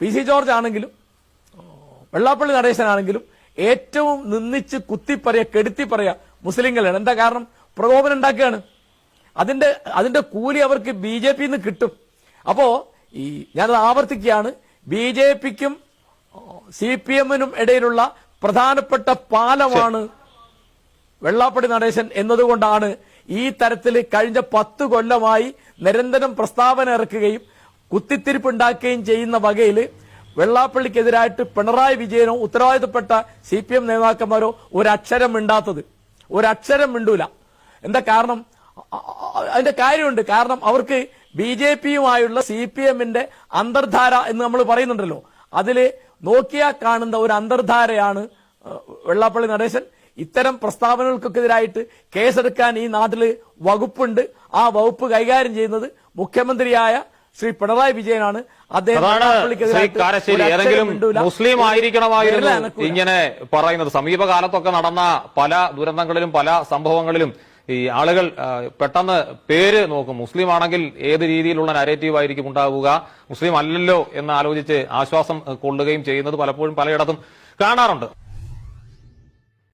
P C George ആണെങ്കിലും വെള്ളാപ്പള്ളി നടേശനാണെങ്കിലും ഏറ്റവും നിന്നിച്ച് കുത്തിപ്പറയ കെടുത്തി പറയാ മുസ്ലിങ്ങളാണ്. എന്താ കാരണം? പ്രകോപനം ഉണ്ടാക്കുകയാണ്. അതിന്റെ അതിന്റെ കൂലി അവർക്ക് ബി ജെ പിന്ന് കിട്ടും. അപ്പോ ഈ ഞാനത് ആവർത്തിക്കുകയാണ്. ബി ജെ പിക്കും സി പി എമ്മിനും ഇടയിലുള്ള പ്രധാനപ്പെട്ട പാലമാണ് വെള്ളാപ്പടി നടേശൻ എന്നതുകൊണ്ടാണ് ഈ തരത്തിൽ കഴിഞ്ഞ പത്ത് കൊല്ലമായി നിരന്തരം പ്രസ്താവന ഇറക്കുകയും കുത്തിത്തിരിപ്പുണ്ടാക്കുകയും ചെയ്യുന്ന വകയിൽ വെള്ളാപ്പള്ളിക്കെതിരായിട്ട് പിണറായി വിജയനോ ഉത്തരവാദിത്തപ്പെട്ട സി പി എം നേതാക്കന്മാരോ ഒരക്ഷരം മിണ്ടാത്തത്. ഒരക്ഷരം മിണ്ടൂല. എന്താ കാരണം? അതിന്റെ കാര്യമുണ്ട്. കാരണം അവർക്ക് ബി ജെ പിയുമായുള്ള സി പി എമ്മിന്റെ അന്തർധാര എന്ന് നമ്മൾ പറയുന്നുണ്ടല്ലോ. അതിൽ നോക്കിയാൽ കാണുന്ന ഒരു അന്തർധാരയാണ് വെള്ളാപ്പള്ളി നടേശൻ. ഇത്തരം പ്രസ്താവനകൾക്കെതിരായിട്ട് കേസെടുക്കാൻ ഈ നാട്ടിൽ വകുപ്പുണ്ട്. ആ വകുപ്പ് കൈകാര്യം ചെയ്യുന്നത് മുഖ്യമന്ത്രിയായ ശ്രീ പിണറായി വിജയനാണ്. അദ്ദേഹം ഏതെങ്കിലും മുസ്ലിം ആയിരിക്കണമായിരുന്നു ഇങ്ങനെ പറയുന്നത്. സമീപകാലത്തൊക്കെ നടന്ന പല ദുരന്തങ്ങളിലും പല സംഭവങ്ങളിലും ഈ ആളുകൾ പെട്ടെന്ന് പേര് നോക്കും. മുസ്ലിം ആണെങ്കിൽ ഏത് രീതിയിലുള്ള നരേറ്റീവ് ആയിരിക്കും ഉണ്ടാവുക? മുസ്ലിം അല്ലല്ലോ എന്ന് ആലോചിച്ച് ആശ്വാസം കൊള്ളുകയും ചെയ്യുന്നത് പലപ്പോഴും പലയിടത്തും കാണാറുണ്ട്.